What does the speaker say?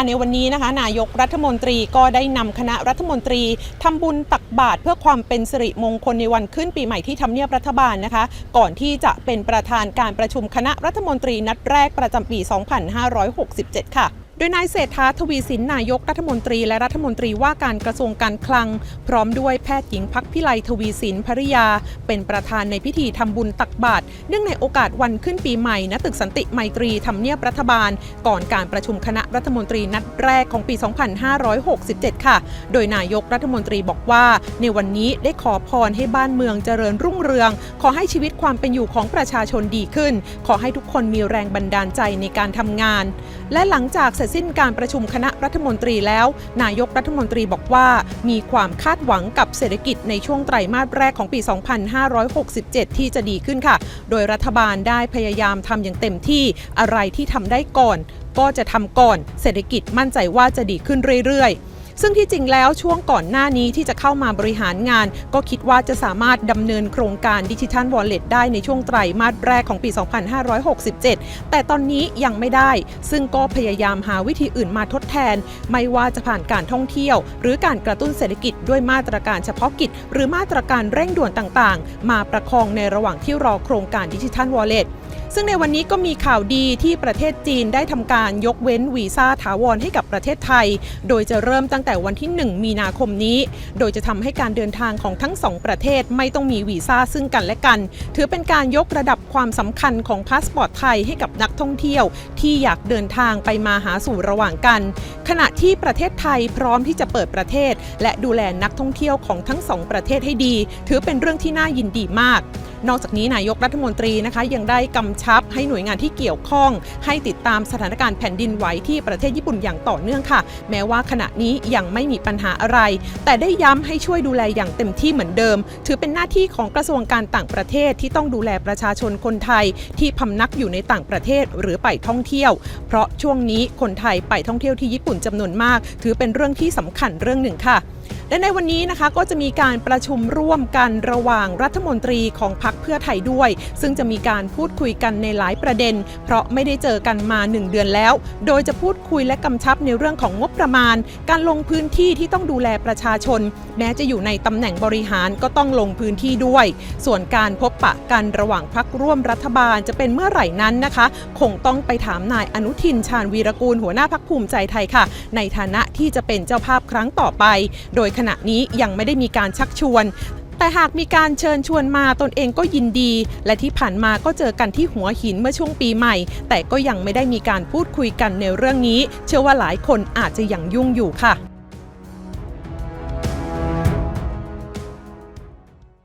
ค่ะในวันนี้นะคะ นายกรัฐมนตรีก็ได้นำคณะรัฐมนตรีทำบุญตักบาตรเพื่อความเป็นสิริมงคลในวันขึ้นปีใหม่ที่ทำเนียบรัฐบาลนะคะ ก่อนที่จะเป็นประธานการประชุมคณะรัฐมนตรีนัดแรกประจำปี 2567 ค่ะ ดยนายเศรษฐาทวีสินนายกรัฐมนตรีและรัฐมนตรีว่าการกระทรวงการคลัง พร้อมด้วยแพทย์หญิงพักพิไลทวีสินภริยา เป็นประธานในพิธีทำบุญตักบาตรเนื่องในโอกาสวันขึ้นปีใหม่ณตึกสันติไมตรีทำเนียบรัฐบาล ก่อนการประชุมคณะรัฐมนตรีนัดแรกของปี 2567 ค่ะ โดยนายกรัฐมนตรีบอกว่า ในวันนี้ได้ขอพรให้บ้านเมืองเจริญรุ่งเรือง ขอให้ชีวิตความเป็นอยู่ของประชาชนดีขึ้น ขอให้ทุกคนมีแรงบันดาลใจในการทำงาน และหลังจากเสร็จสิ้นการประชุมคณะรัฐมนตรีแล้ว นายกรัฐมนตรีบอกว่า มีความคาดหวังกับเศรษฐกิจในช่วงไตรมาสแรกของปี 2567 ที่จะดีขึ้นค่ะ โดยรัฐบาลได้พยายามทำอย่างเต็มที่อะไรที่ทำได้ก่อน ก็จะทำก่อน เศรษฐกิจมั่นใจว่าจะดีขึ้นเรื่อยๆ ซึ่งที่จริงแล้วช่วงก่อนหน้านี้ที่จะเข้ามาบริหารงาน ก็คิดว่าจะสามารถดำเนินโครงการดิจิทัลวอลเล็ตได้ในช่วงไตรมาสแรกของปี 2567 แต่ตอนนี้ยังไม่ได้ ซึ่งก็พยายามหาวิธีอื่นมาทดแทน ไม่ว่าจะผ่านการท่องเที่ยว หรือการกระตุ้นเศรษฐกิจด้วยมาตรการเฉพาะกิจ หรือมาตรการเร่งด่วนต่างๆ มาประคองในระหว่างที่รอโครงการดิจิทัลวอลเล็ต ซึ่งในวันนี้ก็มีข่าวดีที่ประเทศจีนได้ทำการยกเว้นวีซ่าถาวรให้กับประเทศไทย โดยจะเริ่มตั้งแต่วันที่ 1 มีนาคมนี้ โดยจะทำให้การเดินทางของทั้งสองประเทศไม่ต้องมีวีซ่าซึ่งกันและกัน ถือเป็นการยกระดับความสำคัญของพาสปอร์ตไทยให้กับนักท่องเที่ยว ที่อยากเดินทางไปมาหาสู่ระหว่างกัน ขณะที่ประเทศไทยพร้อมที่จะเปิดประเทศ และดูแลนักท่องเที่ยวของทั้งสองประเทศให้ดี ถือเป็นเรื่องที่น่ายินดีมาก นอกจากนี้นายกรัฐมนตรีนะคะยังได้กำชับให้หน่วยงานที่เกี่ยวข้อง ให้ติดตามสถานการณ์แผ่นดินไหวที่ประเทศญี่ปุ่นอย่างต่อเนื่องค่ะ แม้ว่าขณะนี้ยังไม่มีปัญหาอะไร แต่ได้ย้ำให้ช่วยดูแลอย่างเต็มที่เหมือนเดิม ถือเป็นหน้าที่ของกระทรวงการต่างประเทศที่ต้องดูแลประชาชนคนไทย ที่พำนักอยู่ในต่างประเทศหรือไปท่องเที่ยว เพราะช่วงนี้คนไทยไปท่องเที่ยวที่ญี่ปุ่นจำนวนมาก ถือเป็นเรื่องที่สำคัญเรื่องหนึ่งค่ะ และในวันนี้นะคะก็จะมีการประชุมร่วมกันระหว่างรัฐมนตรีของพรรคเพื่อไทยด้วย ซึ่งจะมีการพูดคุยกันในหลายประเด็น เพราะไม่ได้เจอกันมา 1 เดือนแล้ว โดยจะพูดคุยและกำชับในเรื่องของงบประมาณ การลงพื้นที่ที่ต้องดูแลประชาชน แม้จะอยู่ในตำแหน่งบริหารก็ต้องลงพื้นที่ด้วย ส่วนการพบปะกันระหว่างพักร่วมรัฐบาลจะเป็นเมื่อไหร่นั้นนะคะ คงต้องไปถามนายอนุทินชาญวีรกูลหัวหน้าพักภูมิใจไทยค่ะ ในฐานะที่จะเป็นเจ้าภาพครั้งต่อไป โดยขณะนี้ยังไม่ได้มีการชักชวน แต่หากมีการเชิญชวนมาตนเองก็ยินดี และที่ผ่านมาก็เจอกันที่หัวหินเมื่อช่วงปีใหม่ แต่ก็ยังไม่ได้มีการพูดคุยกันในเรื่องนี้ เชื่อว่าหลายคนอาจจะยังยุ่งอยู่ค่ะ